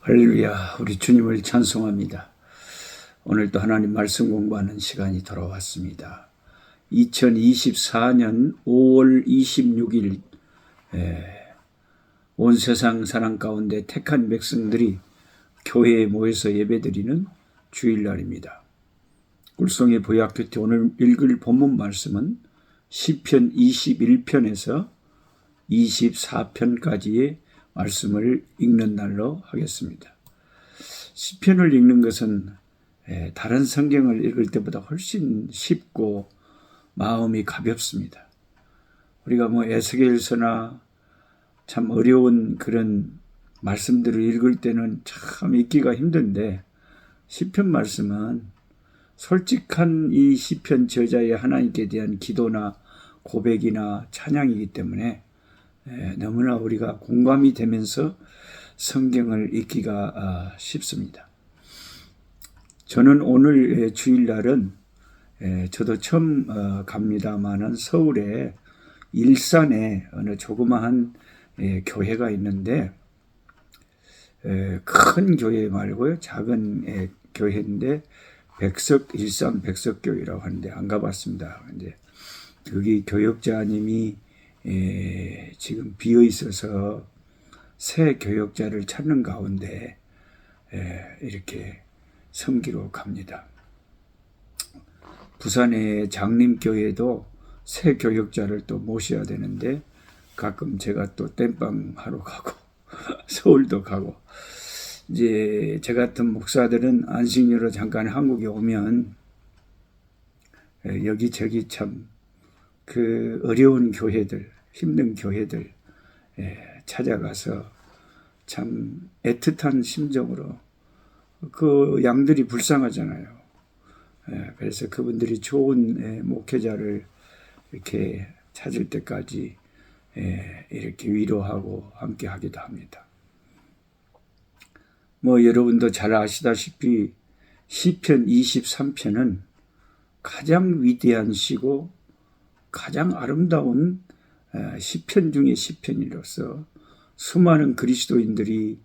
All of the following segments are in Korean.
할렐루야, 우리 주님을 찬송합니다. 오늘도 하나님 말씀 공부하는 시간이 돌아왔습니다. 2024년 5월 26일, 온 세상 사랑 가운데 택한 백성들이 교회에 모여서 예배드리는 주일날입니다. 꿀송의 보약 끝에 오늘 읽을 본문 말씀은 시편 21편에서 24편까지의 말씀을 읽는 날로 하겠습니다. 시편을 읽는 것은 다른 성경을 읽을 때보다 훨씬 쉽고 마음이 가볍습니다. 우리가 뭐 에스겔서나 참 어려운 그런 말씀들을 읽을 때는 참 읽기가 힘든데 시편 말씀은 솔직한 이 시편 저자의 하나님께 대한 기도나 고백이나 찬양이기 때문에 너무나 우리가 공감이 되면서 성경을 읽기가 아, 쉽습니다. 저는 오늘 주일날은 저도 처음 어, 갑니다만은 서울에 일산에 어느 조그마한 교회가 있는데 큰 교회 말고요 작은 교회인데 백석 일산 백석교회라고 하는데 안 가봤습니다. 이제 거기 교역자님이 예, 지금 비어 있어서 새 교역자를 찾는 가운데 예, 이렇게 섬기러 갑니다. 부산의 장림교회도 새 교역자를 또 모셔야 되는데 가끔 제가 또 땜빵 하러 가고 서울도 가고 이제 저 같은 목사들은 안식년으로 잠깐 한국에 오면 예, 여기저기 참 그 어려운 교회들 힘든 교회들 예, 찾아가서 참 애틋한 심정으로 그 양들이 불쌍하잖아요. 예, 그래서 그분들이 좋은 예, 목회자를 이렇게 찾을 때까지 이렇게 위로하고 함께 하기도 합니다. 뭐 여러분도 잘 아시다시피 시편 23편은 가장 위대한 시고 가장 아름다운 시편 중의 시편이로서 수많은 그리스도인들이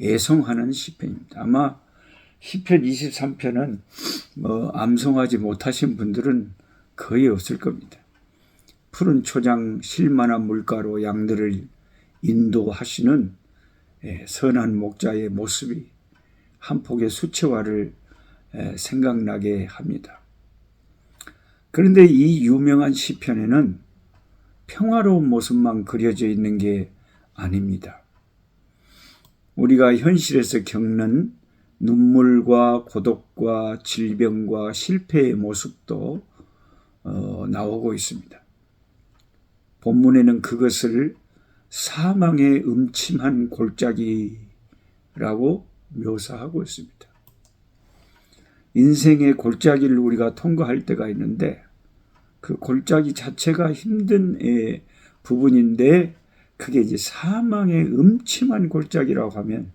애송하는 시편입니다. 아마 시편 23편은 뭐 암송하지 못하신 분들은 거의 없을 겁니다. 푸른 초장 실만한 물가로 양들을 인도하시는 선한 목자의 모습이 한 폭의 수채화를 생각나게 합니다. 그런데 이 유명한 시편에는 평화로운 모습만 그려져 있는 게 아닙니다. 우리가 현실에서 겪는 눈물과 고독과 질병과 실패의 모습도 어, 나오고 있습니다. 본문에는 그것을 사망의 음침한 골짜기라고 묘사하고 있습니다. 인생의 골짜기를 우리가 통과할 때가 있는데 그 골짜기 자체가 힘든 부분인데 그게 이제 사망의 음침한 골짜기라고 하면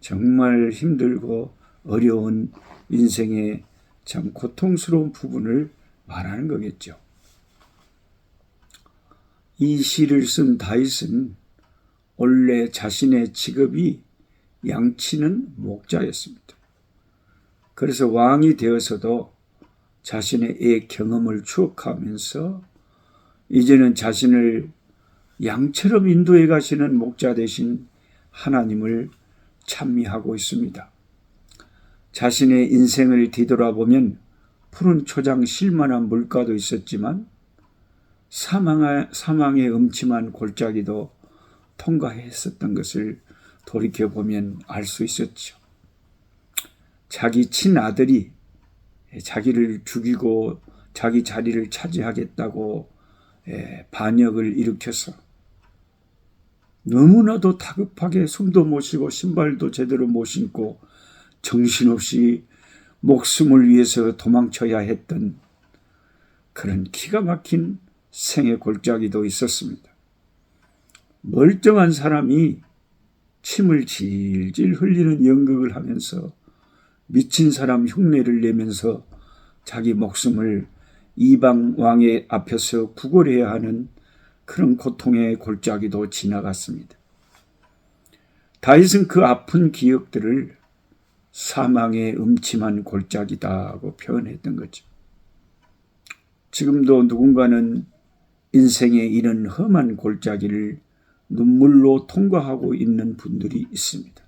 정말 힘들고 어려운 인생의 참 고통스러운 부분을 말하는 거겠죠. 이 시를 쓴 다윗은 원래 자신의 직업이 양치는 목자였습니다. 그래서 왕이 되어서도 자신의 경험을 추억하면서 이제는 자신을 양처럼 인도해 가시는 목자 대신 하나님을 찬미하고 있습니다. 자신의 인생을 뒤돌아보면 푸른 초장 실만한 물가도 있었지만 사망의, 사망의 음침한 골짜기도 통과했었던 것을 돌이켜보면 알 수 있었죠. 자기 친아들이 자기를 죽이고 자기 자리를 차지하겠다고 예, 반역을 일으켜서 너무나도 다급하게 숨도 못 쉬고 신발도 제대로 못 신고 정신없이 목숨을 위해서 도망쳐야 했던 그런 기가 막힌 생의 골짜기도 있었습니다. 멀쩡한 사람이 침을 질질 흘리는 연극을 하면서 미친 사람 흉내를 내면서 자기 목숨을 이방 왕의 앞에서 구걸해야 하는 그런 고통의 골짜기도 지나갔습니다. 다윗은 그 아픈 기억들을 사망의 음침한 골짜기다고 표현했던 거죠. 지금도 누군가는 인생의 이런 험한 골짜기를 눈물로 통과하고 있는 분들이 있습니다.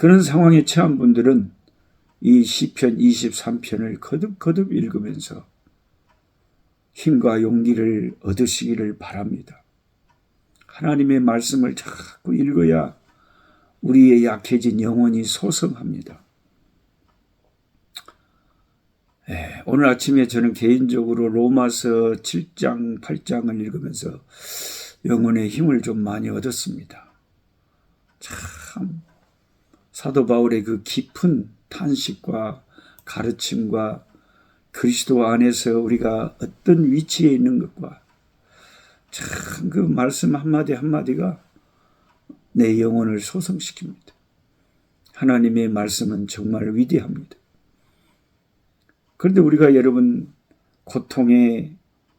그런 상황에 처한 분들은 이 시편 23편을 거듭거듭 읽으면서 힘과 용기를 얻으시기를 바랍니다. 하나님의 말씀을 자꾸 읽어야 우리의 약해진 영혼이 소성합니다. 네, 오늘 아침에 저는 개인적으로 로마서 7장, 8장을 읽으면서 영혼의 힘을 좀 많이 얻었습니다. 참, 사도 바울의 그 깊은 탄식과 가르침과 그리스도 안에서 우리가 어떤 위치에 있는 것과 참 그 말씀 한마디 한마디가 내 영혼을 소성시킵니다. 하나님의 말씀은 정말 위대합니다. 그런데 우리가 여러분 고통의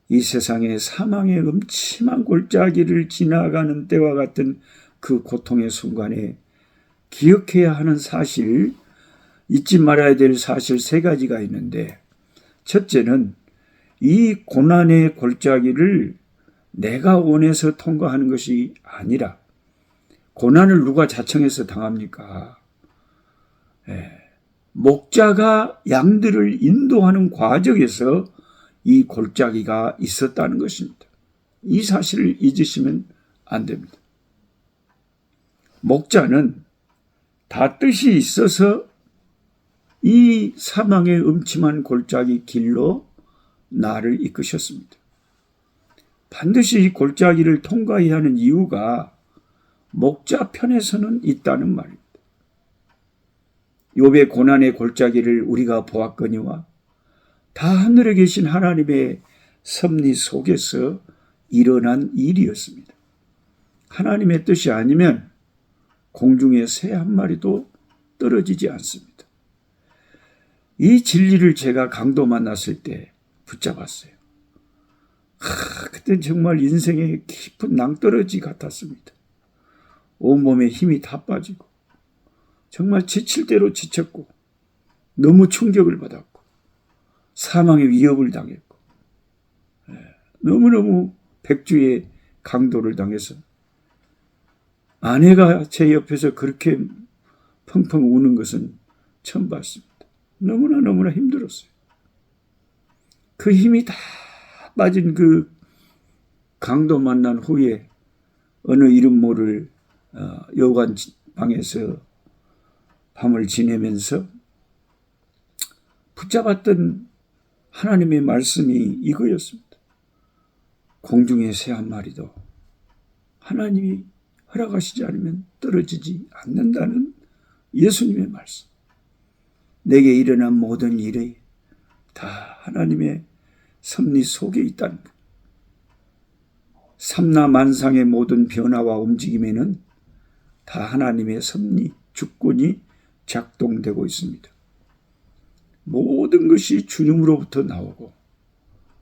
이 세상의 사망의 음침한 골짜기를 지나가는 때와 같은 그 고통의 순간에 기억해야 하는 사실, 잊지 말아야 될 사실 세 가지가 있는데, 첫째는 이 고난의 골짜기를 내가 원해서 통과하는 것이 아니라, 고난을 누가 자청해서 당합니까? 예. 목자가 양들을 인도하는 과정에서 이 골짜기가 있었다는 것입니다. 이 사실을 잊으시면 안 됩니다. 목자는 다 뜻이 있어서 이 사망의 음침한 골짜기 길로 나를 이끄셨습니다. 반드시 이 골짜기를 통과해야 하는 이유가 목자 편에서는 있다는 말입니다. 욥의 고난의 골짜기를 우리가 보았거니와 다 하늘에 계신 하나님의 섭리 속에서 일어난 일이었습니다. 하나님의 뜻이 아니면 공중에 새 한 마리도 떨어지지 않습니다. 이 진리를 제가 강도 만났을 때 붙잡았어요. 하, 그땐 정말 인생의 깊은 낭떠러지 같았습니다. 온몸에 힘이 다 빠지고 정말 지칠 대로 지쳤고 너무 충격을 받았고 사망의 위협을 당했고 예, 너무너무 백주의 강도를 당해서 아내가 제 옆에서 그렇게 펑펑 우는 것은 처음 봤습니다. 너무나 너무나 힘들었어요. 그 힘이 다 빠진 그 강도 만난 후에 어느 이름 모를 어, 여관 방에서 밤을 지내면서 붙잡았던 하나님의 말씀이 이거였습니다. 공중의 새 한 마리도 하나님이 허락하시지 않으면 떨어지지 않는다는 예수님의 말씀. 내게 일어난 모든 일이 다 하나님의 섭리 속에 있다는 것. 삼라만상의 모든 변화와 움직임에는 다 하나님의 섭리, 주권이 작동되고 있습니다. 모든 것이 주님으로부터 나오고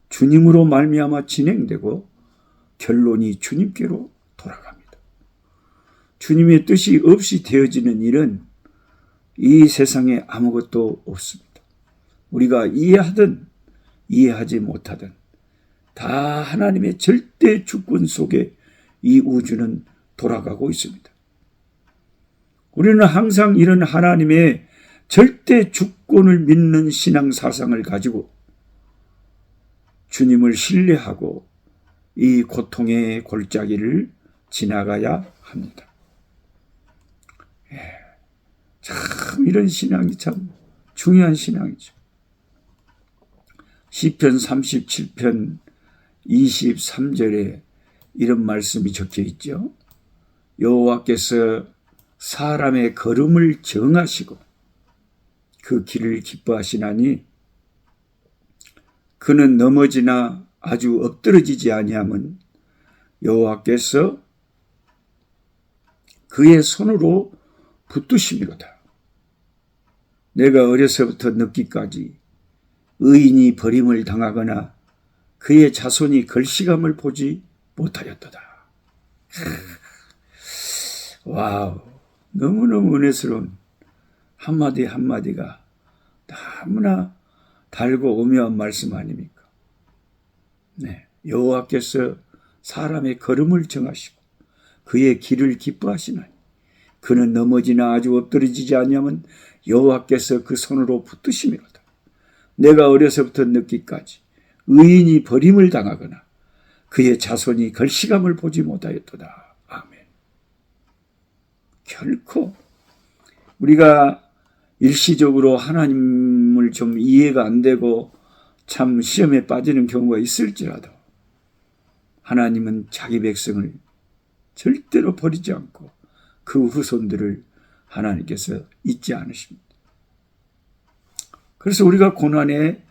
주님으로 말미암아 진행되고 결론이 주님께로. 주님의 뜻이 없이 되어지는 일은 이 세상에 아무것도 없습니다. 우리가 이해하든 이해하지 못하든 다 하나님의 절대 주권 속에 이 우주는 돌아가고 있습니다. 우리는 항상 이런 하나님의 절대 주권을 믿는 신앙 사상을 가지고 주님을 신뢰하고 이 고통의 골짜기를 지나가야 합니다. 예, 참 이런 신앙이 참 중요한 신앙이죠. 시편 37편 23절에 이런 말씀이 적혀 있죠. 여호와께서 사람의 걸음을 정하시고 그 길을 기뻐하시나니 그는 넘어지나 아주 엎드러지지 아니함은 여호와께서 그의 손으로 붙드심이로다. 내가 어려서부터 늦기까지 의인이 버림을 당하거나 그의 자손이 걸시감을 보지 못하였도다. 와우. 너무너무 은혜스러운 한마디 한마디가 너무나 달고 오묘한 말씀 아닙니까? 네. 여호와께서 사람의 걸음을 정하시고 그의 길을 기뻐하시나니 그는 넘어지나 아주 엎드러지지 않냐면 여호와께서 그 손으로 붙드시미로다. 내가 어려서부터 늦기까지 의인이 버림을 당하거나 그의 자손이 걸시감을 보지 못하였도다. 아멘. 결코 우리가 일시적으로 하나님을 좀 이해가 안 되고 참 시험에 빠지는 경우가 있을지라도 하나님은 자기 백성을 절대로 버리지 않고 그 후손들을 하나님께서 잊지 않으십니다. 그래서 우리가 고난의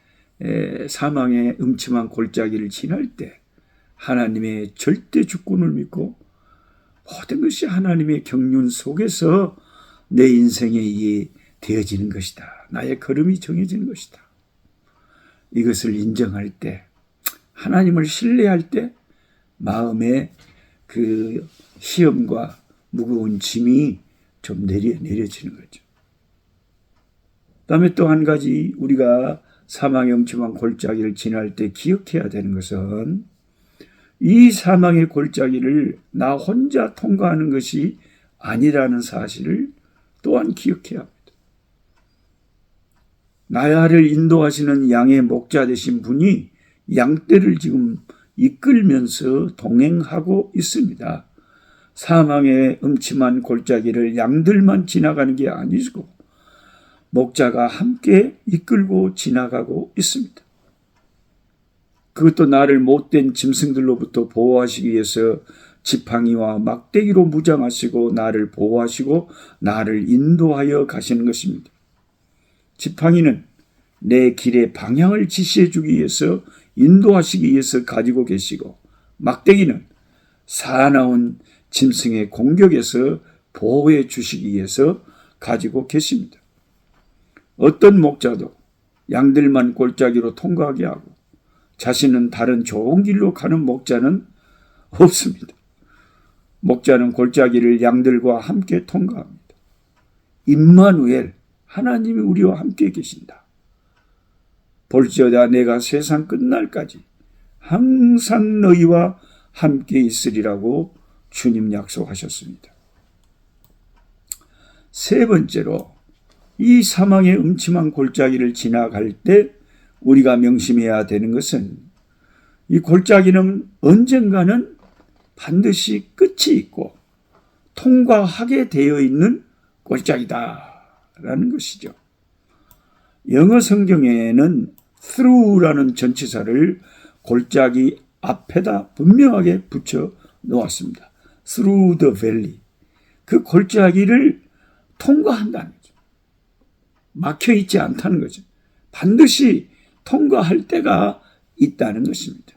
사망의 음침한 골짜기를 지날 때 하나님의 절대 주권을 믿고 모든 것이 하나님의 경륜 속에서 내 인생에 이 되어지는 것이다. 나의 걸음이 정해지는 것이다. 이것을 인정할 때, 하나님을 신뢰할 때, 마음에 그 시험과 무거운 짐이 좀 내려, 내려지는 거죠. 다음에 또 한 가지 우리가 사망의 엄침한 골짜기를 지날 때 기억해야 되는 것은 이 사망의 골짜기를 나 혼자 통과하는 것이 아니라는 사실을 또한 기억해야 합니다. 나야를 인도하시는 양의 목자 되신 분이 양떼를 지금 이끌면서 동행하고 있습니다. 사망의 음침한 골짜기를 양들만 지나가는 게 아니고 목자가 함께 이끌고 지나가고 있습니다. 그것도 나를 못된 짐승들로부터 보호하시기 위해서 지팡이와 막대기로 무장하시고 나를 보호하시고 나를 인도하여 가시는 것입니다. 지팡이는 내 길의 방향을 지시해 주기 위해서 인도하시기 위해서 가지고 계시고 막대기는 사나운 짐승의 공격에서 보호해 주시기 위해서 가지고 계십니다. 어떤 목자도 양들만 골짜기로 통과하게 하고 자신은 다른 좋은 길로 가는 목자는 없습니다. 목자는 골짜기를 양들과 함께 통과합니다. 임마누엘 하나님이 우리와 함께 계신다. 볼지어다 내가 세상 끝날까지 항상 너희와 함께 있으리라고 주님 약속하셨습니다. 세 번째로 이 사망의 음침한 골짜기를 지나갈 때 우리가 명심해야 되는 것은 이 골짜기는 언젠가는 반드시 끝이 있고 통과하게 되어 있는 골짜기다라는 것이죠. 영어 성경에는 through라는 전치사를 골짜기 앞에다 분명하게 붙여 놓았습니다. Through the valley. 그 골짜기를 통과한다는 거죠. 막혀 있지 않다는 거죠. 반드시 통과할 때가 있다는 것입니다.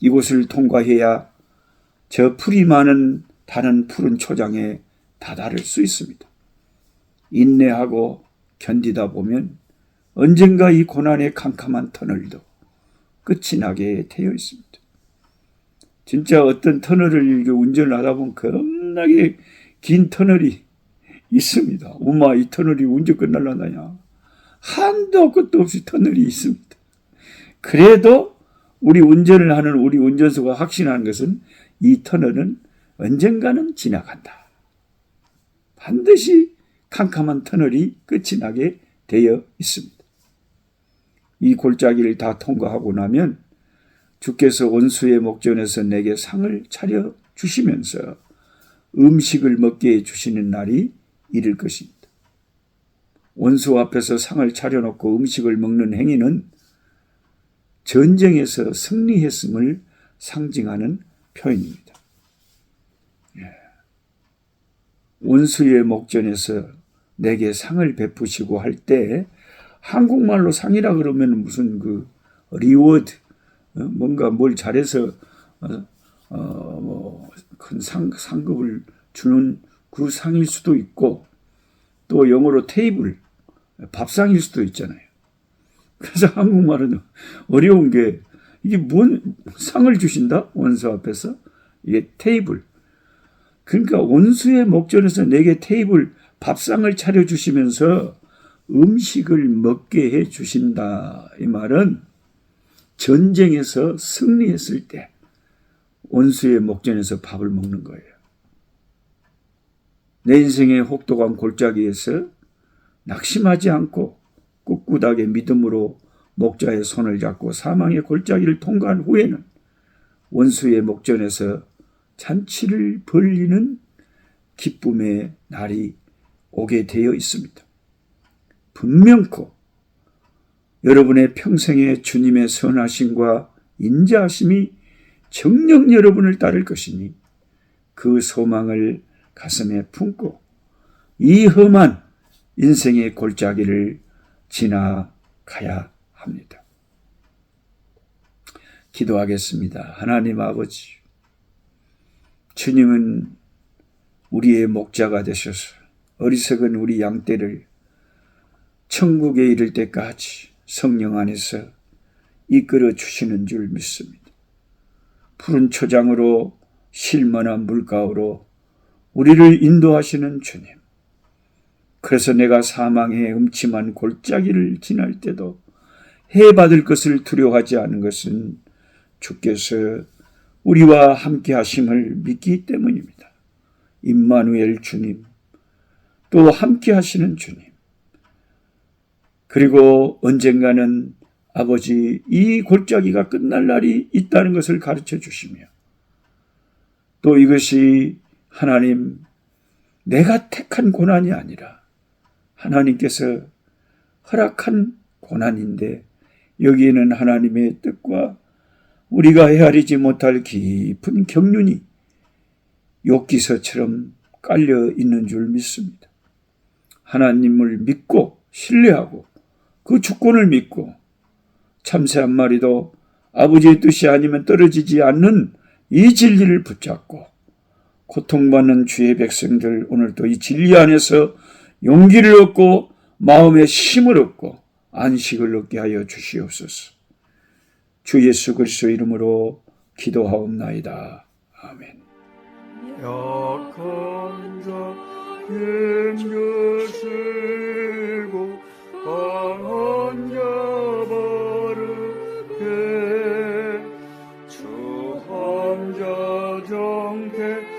이곳을 통과해야 저 풀이 많은 다른 푸른 초장에 다다를 수 있습니다. 인내하고 견디다 보면 언젠가 이 고난의 캄캄한 터널도 끝이 나게 되어 있습니다. 진짜 어떤 터널을 운전을 하다 보면 겁나게 긴 터널이 있습니다. 엄마 이 터널이 언제 끝날라나냐. 한도 끝도 없이 터널이 있습니다. 그래도 우리 운전을 하는 우리 운전수가 확신하는 것은 이 터널은 언젠가는 지나간다. 반드시 캄캄한 터널이 끝이 나게 되어 있습니다. 이 골짜기를 다 통과하고 나면 주께서 원수의 목전에서 내게 상을 차려 주시면서 음식을 먹게 해 주시는 날이 이를 것입니다. 원수 앞에서 상을 차려놓고 음식을 먹는 행위는 전쟁에서 승리했음을 상징하는 표현입니다. 예. 원수의 목전에서 내게 상을 베푸시고 할 때 한국말로 상이라 그러면 무슨 그 리워드 어, 뭔가 뭘 잘해서 어, 어, 뭐큰 상, 상급을 주는 그 상일 수도 있고 또 영어로 테이블 밥상일 수도 있잖아요. 그래서 한국말은 어려운 게 이게 뭔 상을 주신다 원수 앞에서 이게 테이블 그러니까 원수의 목전에서 내게 테이블 밥상을 차려 주시면서 음식을 먹게 해 주신다. 이 말은 전쟁에서 승리했을 때 원수의 목전에서 밥을 먹는 거예요. 내 인생의 혹독한 골짜기에서 낙심하지 않고 꿋꿋하게 믿음으로 목자의 손을 잡고 사망의 골짜기를 통과한 후에는 원수의 목전에서 잔치를 벌리는 기쁨의 날이 오게 되어 있습니다. 분명코 여러분의 평생의 주님의 선하심과 인자하심이 정녕 여러분을 따를 것이니 그 소망을 가슴에 품고 이 험한 인생의 골짜기를 지나가야 합니다. 기도하겠습니다. 하나님 아버지, 주님은 우리의 목자가 되셔서 어리석은 우리 양떼를 천국에 이를 때까지 성령 안에서 이끌어 주시는 줄 믿습니다. 푸른 초장으로 실만한 물가로 우리를 인도하시는 주님. 그래서 내가 사망의 음침한 골짜기를 지날 때도 해 받을 것을 두려워하지 않은 것은 주께서 우리와 함께 하심을 믿기 때문입니다. 임마누엘 주님, 또 함께 하시는 주님. 그리고 언젠가는 아버지 이 골짜기가 끝날 날이 있다는 것을 가르쳐 주시며 또 이것이 하나님 내가 택한 고난이 아니라 하나님께서 허락한 고난인데 여기에는 하나님의 뜻과 우리가 헤아리지 못할 깊은 경륜이 욕기서처럼 깔려 있는 줄 믿습니다. 하나님을 믿고 신뢰하고 그 주권을 믿고 참새 한 마리도 아버지의 뜻이 아니면 떨어지지 않는 이 진리를 붙잡고 고통받는 주의 백성들 오늘도 이 진리 안에서 용기를 얻고 마음의 힘을 얻고 안식을 얻게 하여 주시옵소서. 주 예수 그리스도 이름으로 기도하옵나이다. 아멘. 약한 자인 것을 황자바르게 주황자정태